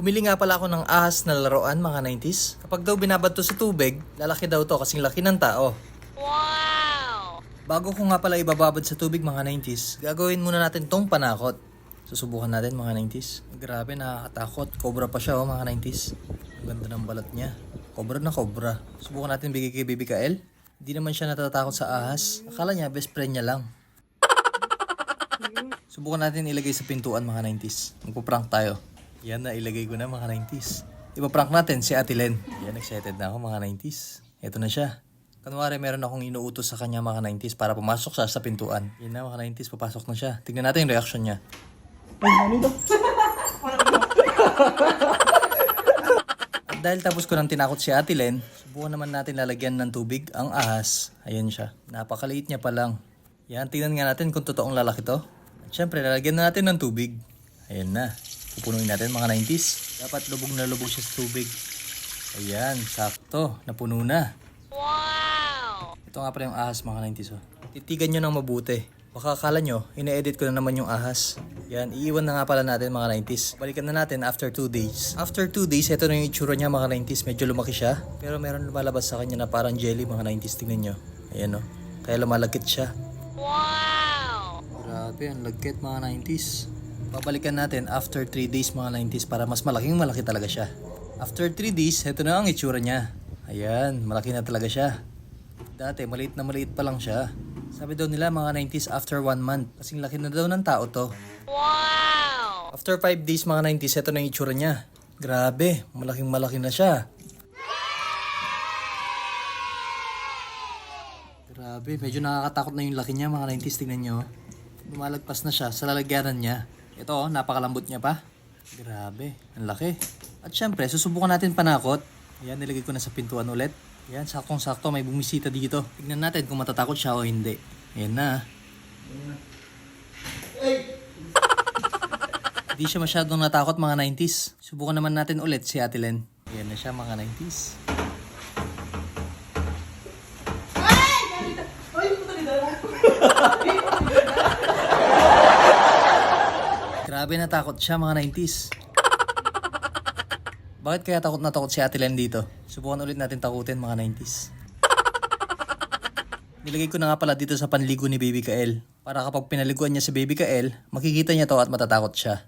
Bumili nga pala ako ng ahas na laruan mga 90s. Kapag daw binabad to sa tubig, lalaki daw to kasing laki ng tao. Wow! Bago ko nga pala ibababad sa tubig mga 90s, gagawin muna natin tong panakot. Susubukan natin mga 90s. Grabe nakakatakot. Cobra pa siya oh mga 90s. Ang ganda ng balat niya. Cobra na cobra. Subukan natin bigay kay Baby Kael. Hindi naman siya natatakot sa ahas. Akala niya best friend niya lang. Subukan natin ilagay sa pintuan mga 90s. Magpo-prank tayo. Yan na, ilagay ko na mga 90s. Ipaprank natin si Ate Len. Yan, excited na ako mga 90s. Ito na siya. Kunwari, meron akong inuutos sa kanya mga 90s para pumasok siya sa pintuan. Yan na mga 90s, papasok na siya. Tignan natin yung reaction niya. At dahil tapos ko nang tinakot si Ate Len, subukan naman natin lalagyan ng tubig ang ahas. Ayan siya. Napakaliit niya pa lang. Yan, tingnan nga natin kung totoong lalaki to. At syempre, lalagyan na natin ng tubig. Ayan na. Pupunuin natin mga 90s. Dapat lubog na lubog siya sa tubig. Ayan, sakto. Napuno na. Wow! Ito nga pala yung ahas mga 90s. Oh. Titigan nyo ng mabuti. Baka akala nyo, ine-edit ko na naman yung ahas. Yan, iiwan na nga pala natin mga 90s. Balikan na natin after 2 days. After 2 days, ito na yung itsura niya mga 90s. Medyo lumaki siya. Pero meron lumalabas sa kanya na parang jelly mga 90s. Tingnan nyo. Ayan o. Kaya lumalagkit siya. Wow! Grabe, ang lagkit mga 90s. Babalikan natin after 3 days mga 90s para mas malaking malaki talaga siya. After 3 days, ito na ang itsura niya. Ayan, malaki na talaga siya. Dati, maliit na maliit pa lang siya. Sabi daw nila mga 90s after 1 month. Kasing laki na daw ng tao to. Wow! After 5 days mga 90s, ito na yung itsura niya. Grabe, malaking malaki na siya. Grabe, medyo nakakatakot na yung laki niya mga 90s. Tingnan nyo. Lumalagpas na siya sa lalagyanan niya. Ito, oh, napakalambot niya pa. Grabe, ang laki. At syempre, susubukan natin panakot. Yan, nilagay ko na sa pintuan ulit. Yan, saktong-sakto, may bumisita dito. Tignan natin kung matatakot siya o hindi. Ayan na. Hindi siya masyadong natakot mga 90s. Subukan naman natin ulit si Ate Len. Ayan na siya mga 90s. Grabe natakot siya mga 90s. Bakit kaya takot na takot si Ate Len dito? Subukan ulit natin takutin mga 90s. Nilagay ko na nga pala dito sa panligo ni Baby Kael. Para kapag pinaliguan niya si Baby Kael, makikita niya to at matatakot siya.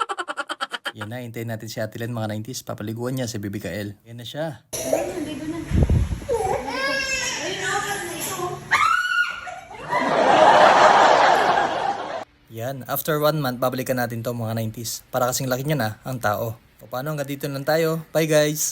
Yan na, hintayin natin si Ate Len mga 90s. Papaliguan niya si Baby Kael. Yan na siya. Yan, after one month, babalikan natin to mga 90s. Para kasing laki niya na ang tao. Paano, hanggang dito lang tayo. Bye guys!